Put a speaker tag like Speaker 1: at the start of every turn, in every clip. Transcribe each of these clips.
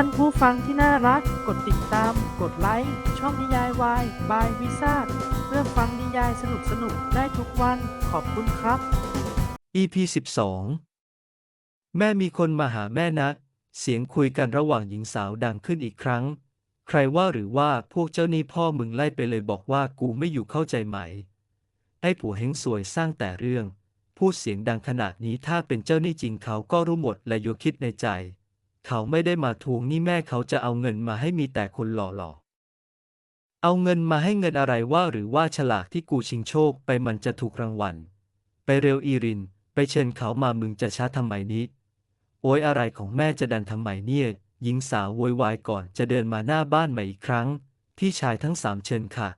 Speaker 1: ท่านผู้ฟังที่น่ารัก กดติดตาม กดไลค์ ช่องนิยายวายบายวิซ่าเพื่อฟังนิยายสนุกๆได้ทุกวัน ขอบคุณครับ
Speaker 2: EP 12 แม่มีคนมาหาแม่นะ เสียงคุยกันระหว่างหญิงสาวดังขึ้นอีกครั้ง ใครว่าหรือว่าพวกเจ้านี่พ่อมึงไล่ไปเลยบอกว่ากูไม่อยู่เข้าใจไหม ไอ้ผัวเฮงสวยสร้างแต่เรื่อง พูดเสียงดังขนาดนี้ถ้าเป็นเจ้านี่จริงเขาก็รู้หมดและโยคิดในใจ เขาไม่ได้มาทวงหนี่แม่เขาจะเอาเงินมาให้มีแต่คนหล่อๆ เอาเงินมาให้เงินอะไรว่าหรือว่าฉลากที่กูชิงโชคไปมันจะถูกรางวัล ไปเร็วอีริน ไปเชิญเขามามึงจะช้าทำไมนี้ โอยอะไรของแม่จะดันทำไมเนี่ย หญิงสาวโวยวายก่อนจะเดินมาหน้าบ้านใหม่อีกครั้งพี่ชายทั้งสามเชิญค่ะ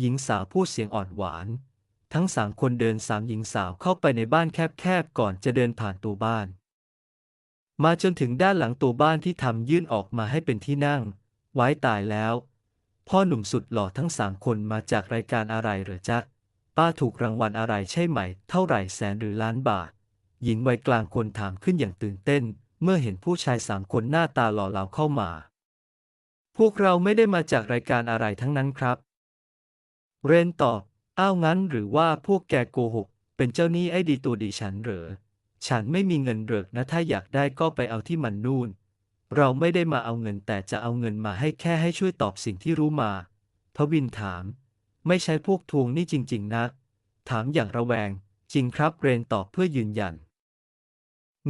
Speaker 2: หญิงสาวพูดเสียงอ่อนหวาน ทั้งสามคนเดินสามหญิงสาวเข้าไปในบ้านแคบๆก่อนจะเดินผ่านตัวบ้าน มาจนถึงด้านหลังตัวบ้านที่ทำยื่นออกมาให้เป็นที่นั่ง ไว้ตายแล้ว พ่อหนุ่มสุดหล่อทั้งสามคนมาจากรายการอะไรเหรอจ๊ะ ป้าถูกรางวัลอะไรใช่ไหม เท่าไหร่แสนหรือล้านบาท หญิงวัยกลางคนถามขึ้นอย่างตื่นเต้น เมื่อเห็นผู้ชายสามคนหน้าตาหล่อเหลาเข้ามา พวกเราไม่ได้มาจากรายการอะไรทั้งนั้นครับ เรนตอบ อ้าวงั้นหรือว่าพวกแกโกหก เป็นเจ้าหนี้ไอ้ดีตัวดีฉันเหรอ ฉันไม่มีเงินเหรอกนะถ้าอยากได้ก็ไปเอาที่มันนู่น เราไม่ได้มาเอาเงินแต่จะเอาเงินมาให้แค่ให้ช่วยตอบสิ่งที่รู้มาพระวินถาม ไม่ใช่พวกทวงนี่จริง ๆนะถามอย่างระแวง จริงครับเรนตอบเพื่อยืนยัน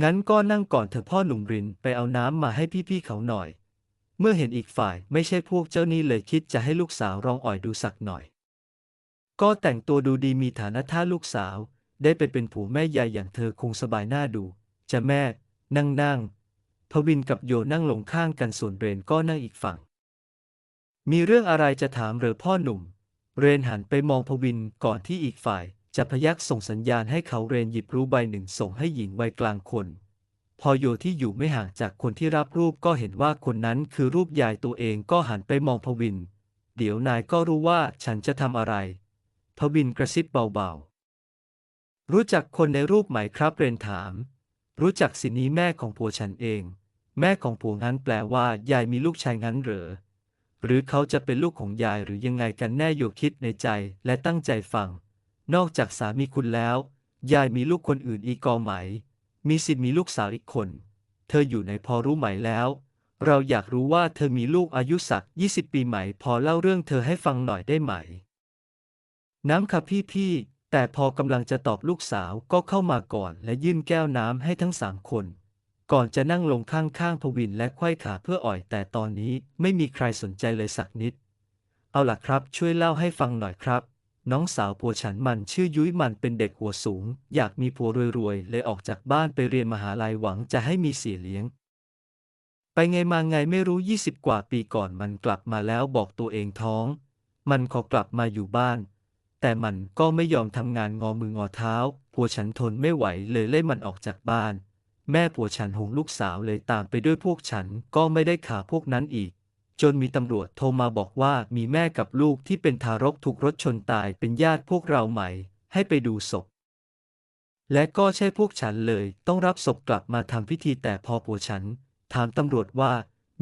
Speaker 2: งั้นก็นั่งก่อนเถอะพ่อหนุ่มรินไปเอาน้ำมาให้พี่ๆเขาหน่อย เมื่อเห็นอีกฝ่ายไม่ใช่พวกเจ้านี้เลยคิดจะให้ลูกสาวร้องอ่อยดูสักหน่อย ก็แต่งตัวดูดีมีฐานะถ้าลูกสาว ได้ไปเป็นผัวแม่ยายอย่างเธอคงสบายหน้าดู จะแม่ นั่งนั่งพวินกับโยนั่งลงข้างกันส่วนเรนก็นั่งอีกฝั่ง มีเรื่องอะไรจะถามเหรอพ่อหนุ่ม เรนหันไปมองพวินก่อนที่อีกฝ่าย จะพยักส่งสัญญาณให้เขาเรนหยิบรูปใบหนึ่งส่งให้หญิงวัยกลางคน พอโยที่อยู่ไม่ห่างจากคนที่รับรูปก็เห็นว่าคนนั้นคือรูปยายตัวเองก็หันไปมองพวิน เดี๋ยวนายก็รู้ว่าฉันจะทำอะไร พวินกระซิบเบาๆ รู้จักคนในรูปไหมครับเรนถาม รู้จักสินี้แม่ของผัวฉันเอง แม่ของผัวงั้นแปลว่ายายมีลูกชายงั้นเหรอ หรือเขาจะเป็นลูกของยายหรือยังไงกันแน่โยคิดในใจและตั้งใจฟัง นอกจากสามีคุณแล้ว ยายมีลูกคนอื่นอีกกอไหม มีสิทธิ์มีลูกสาวอีกคน เธออยู่ในพอรู้ไหมแล้ว เราอยากรู้ว่าเธอมีลูกอายุสักยี่สิบปีไหม พอเล่าเรื่องเธอให้ฟังหน่อยได้ไหม น้ำค่ะพี่พี่ แต่พอกำลังจะตอบลูกสาวก็เข้ามาก่อนและยื่นแก้วน้ำให้ทั้งสามคน ก่อนจะนั่งลงข้างๆพวินและไขว้ขาเพื่ออ่อยแต่ตอนนี้ไม่มีใครสนใจเลยสักนิด เอาล่ะครับ ช่วยเล่าให้ฟังหน่อยครับ น้องสาวผัวฉันมันชื่อยุ้ยมันเป็นเด็กหัวสูง อยากมีผัวรวยๆเลยออกจากบ้านไปเรียนมหาลัยหวังจะให้มีเสียเลี้ยง ไปไงมาไงไม่รู้ยี่สิบกว่าปีก่อนมันกลับมาแล้วบอกตัวเองท้อง มันขอกลับมาอยู่บ้าน แต่มันก็ไม่ยอมทำงานงอมืองอเท้า ผัวฉันทนไม่ไหวเลยไล่มันออกจากบ้าน แม่ผัวฉันหงลูกสาวเลยตามไปด้วยพวกฉันก็ไม่ได้ขาพวกนั้นอีก จนมีตำรวจโทรมาบอกว่ามีแม่กับลูกที่เป็นทารกถูกรถชนตายเป็นญาติพวกเราใหม่ ให้ไปดูศพ และก็ใช่พวกฉันเลยต้องรับศพกลับมาทำพิธีแต่พอผัวฉัน ถามตำรวจว่า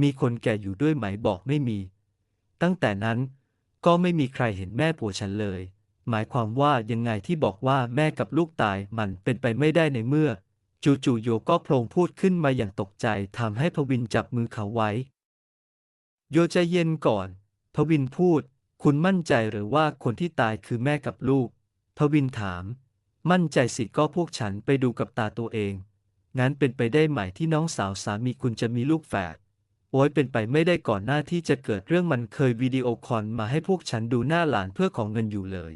Speaker 2: มีคนแก่อยู่ด้วยไหมบอกไม่มี ตั้งแต่นั้นก็ไม่มีใครเห็นแม่ผัวฉันเลย หมายความว่ายังไงที่บอกว่าแม่กับลูกตายมันเป็นไปไม่ได้ในเมื่อ จู่ๆโยก็โพลงพูดขึ้นมาอย่างตกใจทำให้พวินจับมือเขาไว้ โยใจเย็นก่อน พวินพูด คุณมั่นใจหรือว่าคนที่ตายคือแม่กับลูก พวินถาม มั่นใจสิก็พวกฉันไปดูกับตาตัวเอง งั้นเป็นไปได้ไหมที่น้องสาวสามีคุณจะมีลูกแฝดโอ้ยเป็นไปไม่ได้ก่อนหน้าที่จะเกิดเรื่องมันเคยวิดีโอคอลมาให้พวกฉันดูหน้าหลานเพื่อของเงินอยู่เลย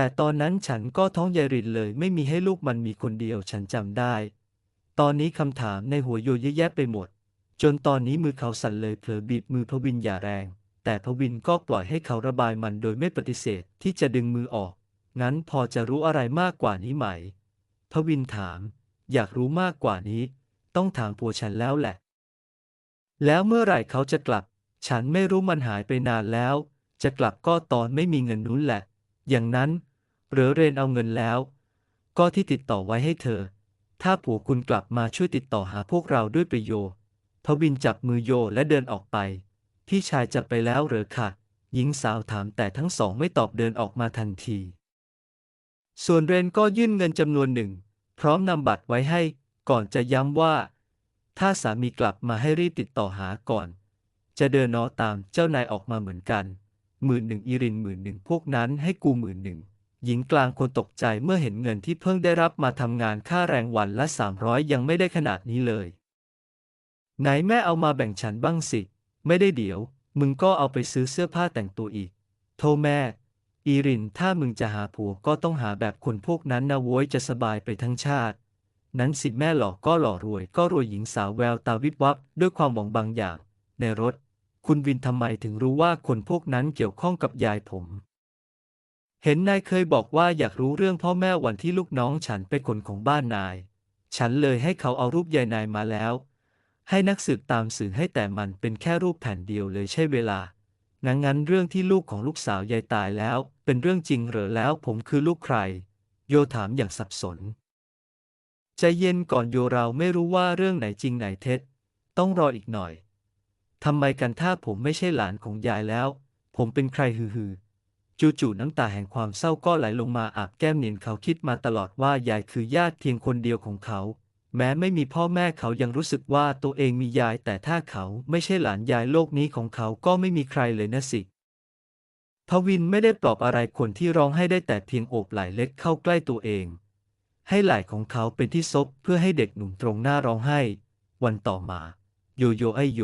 Speaker 2: แต่ตอนนั้นฉันก็ท้องยายรินเลยไม่มีให้ลูกมันมีคนเดียวฉันจำได้ ตอนนี้คำถามในหัวโยเยอะแยะไปหมด จนตอนนี้มือเขาสั่นเลยเผลอบีบมือพวินอย่าแรง แต่พวินก็ปล่อยให้เขาระบายมันโดยไม่ปฏิเสธที่จะดึงมือออก งั้นพอจะรู้อะไรมากกว่านี้ไหม พวินถาม อยากรู้มากกว่านี้ ต้องถามผัวฉันแล้วแหละ แล้วเมื่อไหร่เขาจะกลับ ฉันไม่รู้มันหายไปนานแล้ว จะกลับก็ตอนไม่มีเงินนู้นแหละอย่างนั้น หรือเรนเอาเงินแล้ว ก็ที่ติดต่อไว้ให้เธอ ถ้าผัวคุณกลับมาช่วยติดต่อหาพวกเราด้วยประโยชน์พพวินจับมือโยและเดินออกไป พี่ชายจะไปแล้วเหรอคะหญิงสาวถามแต่ทั้งสองไม่ตอบเดินออกมาทันที ส่วนเรนก็ยื่นเงินจำนวนหนึ่ง พร้อมนำบัตรไว้ให้ ก่อนจะย้ำว่า ถ้าสามีกลับมาให้รีบติดต่อหาก่อน จะเดินนอตามเจ้านายออกมาเหมือนกันหมื่นหนึ่งอีรินหมื่นหนึ่งพวกนั้นให้กูหมื่นหนึ่ง หญิงกลางคนตกใจเมื่อเห็นเงินที่เพิ่งได้รับมาทำงานค่าแรงวันละสามร้อยยังไม่ได้ขนาดนี้เลย ไหนแม่เอามาแบ่งฉันบ้างสิ ไม่ได้เดี๋ยว มึงก็เอาไปซื้อเสื้อผ้าแต่งตัวอีก โทแม่ อีรินถ้ามึงจะหาผัวก็ต้องหาแบบคนพวกนั้นนะโว้ยจะสบายไปทั้งชาติ นั้นสิแม่หล่อก็หล่อรวย ก็รวยหญิงสาวแววตาวิบวับด้วยความหวังบางอย่าง ในรถ คุณวินทำไมถึงรู้ว่าคนพวกนั้นเกี่ยวข้องกับยายผม เห็นนายเคยบอกว่าอยากรู้เรื่องพ่อแม่วันที่ลูกน้องฉันเป็นคนของบ้านนาย ฉันเลยให้เขาเอารูปยายนายมาแล้ว ให้นักสืบตามสืบให้แต่มันเป็นแค่รูปแผ่นเดียวเลยใช่เวลา งั้นงั้นเรื่องที่ลูกของลูกสาวยายตายแล้ว เป็นเรื่องจริงเหรอแล้วผมคือลูกใคร โยถามอย่างสับสน ใจเย็นก่อนโยเราไม่รู้ว่าเรื่องไหนจริงไหนเท็จ ต้องรออีกหน่อยทำไมกันถ้าผมไม่ใช่หลานของยายแล้ว ผมเป็นใครฮือฮือ จู่ๆน้ำตาแห่งความเศร้าก็ไหลลงมาอาบแก้มเนียนเขาคิดมาตลอดว่ายายคือญาติเพียงคนเดียวของเขา แม้ไม่มีพ่อแม่เขายังรู้สึกว่าตัวเองมียาย แต่ถ้าเขาไม่ใช่หลานยายโลกนี้ของเขาก็ไม่มีใครเลยนะสิพวินไม่ได้ปลอบอะไรคนที่ร้องให้ได้แต่เพียงโอบไหล่เล็กเข้าใกล้ตัวเอง ให้ไหล่ของเขาเป็นที่ซบเพื่อให้เด็กหนุ่มตรงหน้าร้องไห้ วันต่อมา โยโยไอโย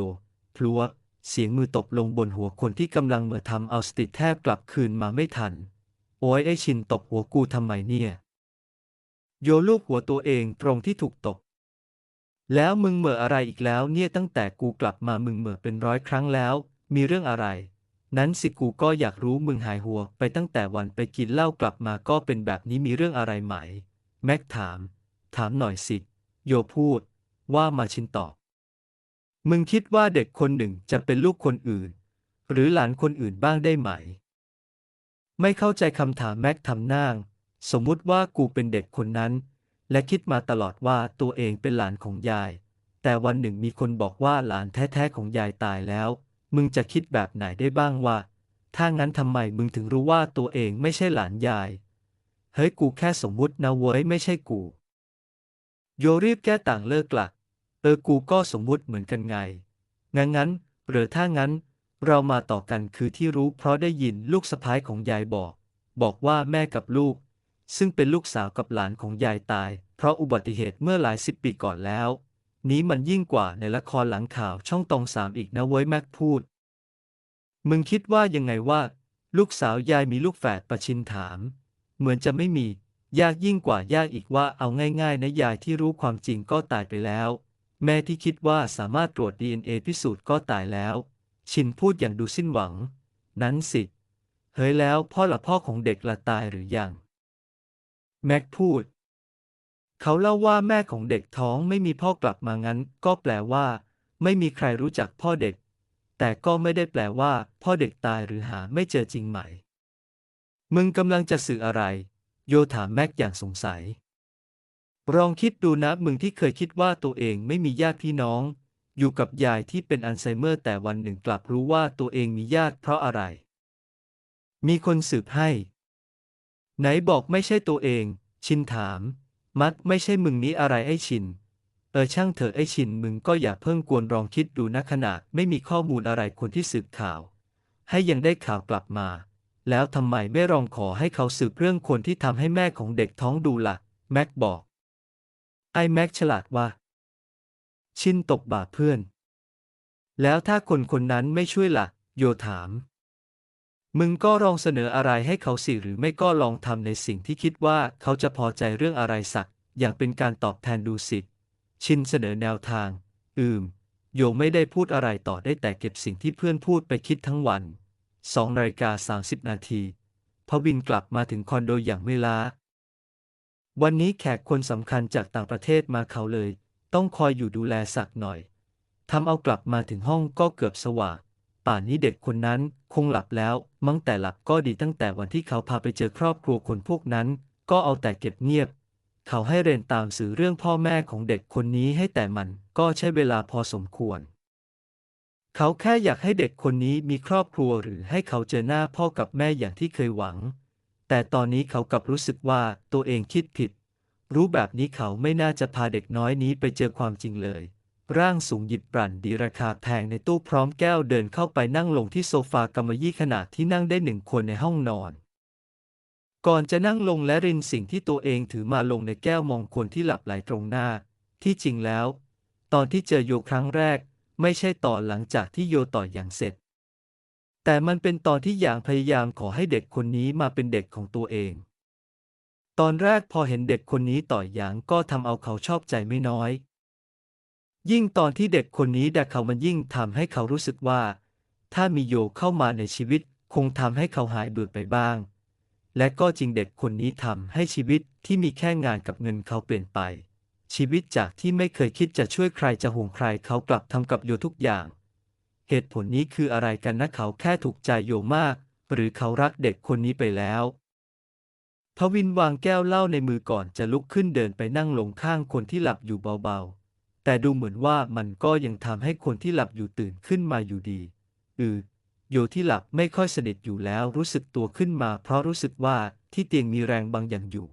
Speaker 2: พลัว เสียงมือตบลงบนหัวคนที่กำลังเมื่อทำเอาสติแทบกลับคืนมาไม่ทัน โอ้ยไอชินตบหัวกูทำไมเนี่ย โยลูกหัวตัวเองตรงที่ถูกตบ แล้วมึงเหม่ออะไรอีกแล้วเนี่ยตั้งแต่กูกลับมามึงเหม่อเป็นร้อยครั้งแล้ว มีเรื่องอะไร นั้นสิกูก็อยากรู้มึงหายหัวไปตั้งแต่วันไปกินเหล้ากลับมาก็เป็นแบบนี้มีเรื่องอะไรไหม แม็กถาม ถามหน่อยสิ โยพูด ว่ามาชินตอบ มึงคิดว่าเด็กคนหนึ่งจะเป็นลูกคนอื่น หรือหลานคนอื่นบ้างได้ไหม ไม่เข้าใจคำถามแม็กทำหน้าง สมมุติว่ากูเป็นเด็กคนนั้น และคิดมาตลอดว่าตัวเองเป็นหลานของยาย แต่วันหนึ่งมีคนบอกว่าหลานแท้ๆของยายตายแล้ว มึงจะคิดแบบไหนได้บ้างว่า ถ้างั้นทำไมมึงถึงรู้ว่าตัวเองไม่ใช่หลานยาย เฮ้ยกูแค่สมมุตินะเว้ยไม่ใช่กู โยรีบแก้ต่างเลิกกลัก เออกูก็สมมุติเหมือนกันไง งั้นงั้นหรือถ้างั้น เรามาต่อกันคือที่รู้เพราะได้ยินลูกสะพ้ายของยายบอก บอกว่าแม่กับลูก ซึ่งเป็นลูกสาวกับหลานของยายตาย เพราะอุบัติเหตุเมื่อหลายสิบปีก่อนแล้ว นี้มันยิ่งกว่าในละครหลังข่าวช่องตองสามอีกนะเว้ยแม็กพูด มึงคิดว่ายังไงว่า ลูกสาวยายมีลูกแฝดประชินถาม เหมือนจะไม่มี ยากยิ่งกว่ายากอีกว่าเอาง่ายๆนะยายที่รู้ความจริงก็ตายไปแล้ว แม่ที่คิดว่าสามารถตรวจ DNA พิสูจน์ก็ตายแล้ว ชินพูดอย่างดูสิ้นหวัง นั้นสิ เฮ้ยแล้วพ่อละพ่อของเด็กละตายหรือยัง แม็กพูด เขาเล่าว่าแม่ของเด็กท้องไม่มีพ่อกลับมางั้น ก็แปลว่า ไม่มีใครรู้จักพ่อเด็ก แต่ก็ไม่ได้แปลว่า พ่อเด็กตายหรือหาไม่เจอจริงไหม มึงกำลังจะสื่ออะไร โยถามแม็กอย่างสงสัย ลองคิดดูนะมึงที่เคยคิดว่าตัวเองไม่มีญาติพี่น้อง อยู่กับยายที่เป็นอัลไซเมอร์แต่วันหนึ่งกลับรู้ว่าตัวเองมีญาติเพราะอะไร มีคนสืบให้ ไหนบอกไม่ใช่ตัวเอง ชินถาม มัดไม่ใช่มึงนี้อะไรไอ้ชิน เออช่างเถอะไอ้ชินมึงก็อย่าเพิ่งกวนลองคิดดูนะขนาดไม่มีข้อมูลอะไรคนที่สืบข่าว ให้ยังได้ข่าวกลับมา แล้วทำไมไม่ลองขอให้เขาสืบเรื่องคนที่ทำให้แม่ของเด็กท้องดูละ่ะ แม็กบอก ไอแม็กฉลาดว่า ชินตกบ่าเพื่อน แล้วถ้าคนคนนั้นไม่ช่วยละ่ะ โยถาม มึงก็ลองเสนออะไรให้เขาสิหรือไม่ก็ลองทำในสิ่งที่คิดว่าเขาจะพอใจเรื่องอะไรสัก อย่างเป็นการตอบแทนดูสิ ชินเสนอแนวทาง อืม โยไม่ได้พูดอะไรต่อได้แต่เก็บสิ่งที่เพื่อนพูดไปคิดทั้งวันสองนาฬิกาสามสิบนาทีพวินกลับมาถึงคอนโดอย่างไม่ล้า วันนี้แขกคนสำคัญจากต่างประเทศมาเขาเลย ต้องคอยอยู่ดูแลสักหน่อยทำเอากลับมาถึงห้องก็เกือบสว่างป่านนี้เด็กคนนั้นคงหลับแล้ว มั้งแต่หลับก็ดีตั้งแต่วันที่เขาพาไปเจอครอบครัวคนพวกนั้น ก็เอาแต่เก็บเงียบ เขาให้เรนตามสื่อเรื่องพ่อแม่ของเด็กคนนี้ให้แต่มันก็ใช้เวลาพอสมควร เขาแค่อยากให้เด็กคนนี้มีครอบครัวหรือให้เขาเจอหน้าพ่อกับแม่อย่างที่เคยหวัง แต่ตอนนี้เขากลับรู้สึกว่าตัวเองคิดผิด รู้แบบนี้เขาไม่น่าจะพาเด็กน้อยนี้ไปเจอความจริงเลย ร่างสูงหยิบปรั่นดีราคาแพงในตู้พร้อมแก้วเดินเข้าไปนั่งลงที่โซฟากำมะยี่ขนาดที่นั่งได้หนึ่งคนในห้องนอน ก่อนจะนั่งลงและรินสิ่งที่ตัวเองถือมาลงในแก้วมองคนที่หลับไหลตรงหน้า ที่จริงแล้ว ตอนที่เจอโยครั้งแรก ไม่ใช่ต่อหลังจากที่โยต่อยอย่างเสร็จ แต่มันเป็นตอนที่อย่างพยายามขอให้เด็กคนนี้มาเป็นเด็กของตัวเอง ตอนแรกพอเห็นเด็กคนนี้ต่อยหยางก็ทำเอาเขาชอบใจไม่น้อย ยิ่งตอนที่เด็กคนนี้ดักเขามันยิ่งทำให้เขารู้สึกว่า ถ้ามีโยเข้ามาในชีวิตคงทำให้เขาหายเบื่อไปบ้าง และก็จริงเด็กคนนี้ทำให้ชีวิตที่มีแค่งานกับเงินเขาเปลี่ยนไป ชีวิตจากที่ไม่เคยคิดจะช่วยใครจะห่วงใครเขากลับทำกับโยทุกอย่าง เหตุผลนี้คืออะไรกันนะเขาแค่ถูกใจโยมาก หรือเขารักเด็กคนนี้ไปแล้วทวินวางแก้วเหล้าในมือก่อนจะลุกขึ้นเดินไปนั่งลงข้างคนที่หลับอยู่เบาๆ แต่ดูเหมือนว่ามันก็ยังทำให้คนที่หลับอยู่ตื่นขึ้นมาอยู่ดี อือโยที่หลับไม่ค่อยสนิทอยู่แล้วรู้สึกตัวขึ้นมา เพราะรู้สึกว่าที่เตียงมีแรงบางอย่างอยู่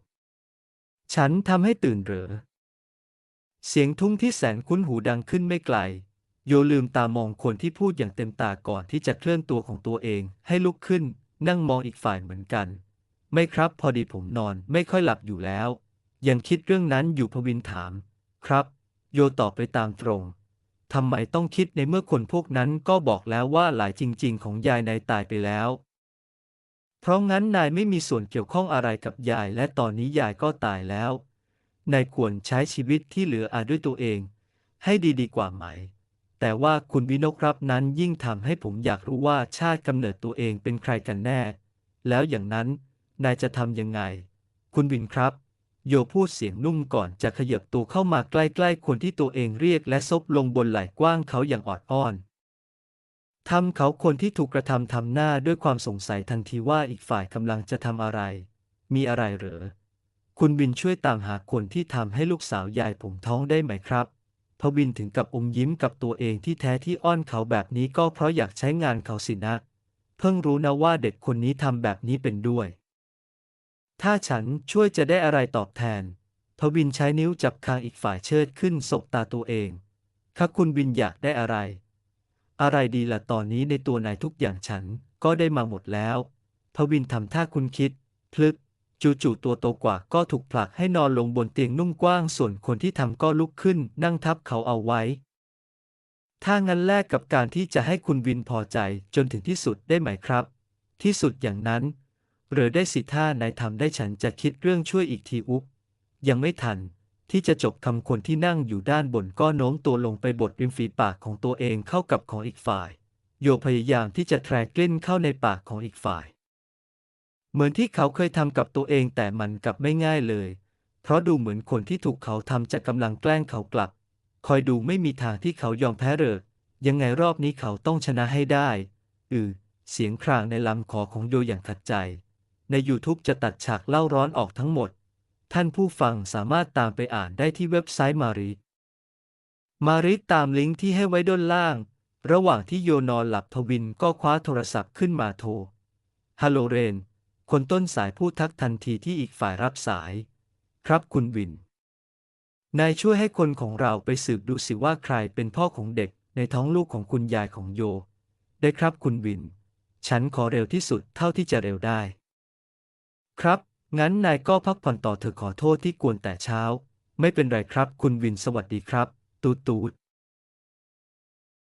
Speaker 2: ฉันทำให้ตื่นเหรอ เสียงทุ้งที่แสนคุ้นหูดังขึ้นไม่ไกล โยลืมตามองคนที่พูดอย่างเต็มตาก่อนที่จะเคลื่อนตัวของตัวเองให้ลุกขึ้น นั่งมองอีกฝ่ายเหมือนกัน ไม่ครับพอดีผมนอนไม่ค่อยหลับอยู่แล้ว ยังคิดเรื่องนั้นอยู่พวินถาม ครับ โยตอบไปตามตรงทำไมต้องคิดในเมื่อคนพวกนั้นก็บอกแล้วว่าหลายจริง ๆ ของยายนายตายไปแล้ว เพราะงั้นนายไม่มีส่วนเกี่ยวข้องอะไรกับยายและตอนนี้ยายก็ตายแล้ว นายควรใช้ชีวิตที่เหลืออาด้วยตัวเอง ให้ดีดีกว่าไหม แต่ว่าคุณวินกรับนั้นยิ่งทำให้ผมอยากรู้ว่าชาติกำเนิดตัวเองเป็นใครกันแน่ แล้วอย่างนั้น นายจะทำยังไง คุณวินครับ โยพูดเสียงนุ่มก่อนจะขยับตัวเข้ามาใกล้ๆคนที่ตัวเองเรียกและซบลงบนไหล่กว้างเขาอย่างออดอ้อนทำเขาคนที่ถูกกระทำทำหน้าด้วยความสงสัยทันทีว่าอีกฝ่ายกำลังจะทำอะไร มีอะไรเหรอ คุณบินช่วยตามหาคนที่ทำให้ลูกสาวยายผมท้องได้ไหมครับ พบินถึงกับอมยิ้มกับตัวเองที่แท้ที่อ้อนเขาแบบนี้ก็เพราะอยากใช้งานเขาสินะ เพิ่งรู้นะว่าเด็กคนนี้ทำแบบนี้เป็นด้วย ถ้าฉันช่วยจะได้อะไรตอบแทน พวินใช้นิ้วจับคางอีกฝ่ายเชิดขึ้นสบตาตัวเองถ้าคุณวินอยากได้อะไร อะไรดีล่ะตอนนี้ในตัวนายทุกอย่างฉันก็ได้มาหมดแล้ว พวินทำท่าคุณคิด พลึก จู่ๆตัวโตกว่าก็ถูกผลักให้นอนลงบนเตียงนุ่มกว้าง ส่วนคนที่ทำก็ลุกขึ้น นั่งทับเขาเอาไว้ ถ้างั้นแลกกับการที่จะให้คุณวินพอใจจนถึงที่สุดได้ไหมครับ ที่สุดอย่างนั้น หรือได้สิท่านายทำได้ฉันจะคิดเรื่องช่วยอีกทีอุบยังไม่ทันที่จะจบคำคนที่นั่งอยู่ด้านบนก็โน้มตัวลงไปบดริมฝีปากของตัวเองเข้ากับของอีกฝ่าย โยพยายามที่จะแทรกลิ้นเข้าในปากของอีกฝ่าย เหมือนที่เขาเคยทำกับตัวเองแต่มันกลับไม่ง่ายเลย เพราะดูเหมือนคนที่ถูกเขาทำจะกำลังแกล้งเขากลับ คอยดูไม่มีทางที่เขายอมแพ้เรอยังไงรอบนี้เขาต้องชนะให้ได้ อือ เสียงครางในลำคอของโยอย่างขัดใจ ใน YouTube จะตัดฉากเล่าร้อนออกทั้งหมด ท่านผู้ฟังสามารถตามไปอ่านได้ที่เว็บไซต์มาริมาริตามลิงก์ที่ให้ไว้ด้านล่าง ระหว่างที่โยนอนหลับทวินก็คว้าโทรศัพท์ขึ้นมาโทรฮัลโหลเรน คนต้นสายพูดทักทันทีที่อีกฝ่ายรับสาย ครับคุณวิน นายช่วยให้คนของเราไปสืบดูสิว่าใครเป็นพ่อของเด็กในท้องลูกของคุณยายของโย ได้ครับคุณวิน ฉันขอเร็วที่สุดเท่าที่จะเร็วได้ ครับ งั้นนายก็พักผ่อนต่อเถอะขอโทษที่กวนแต่เช้า ไม่เป็นไรครับคุณวินสวัสดีครับ ตูตูด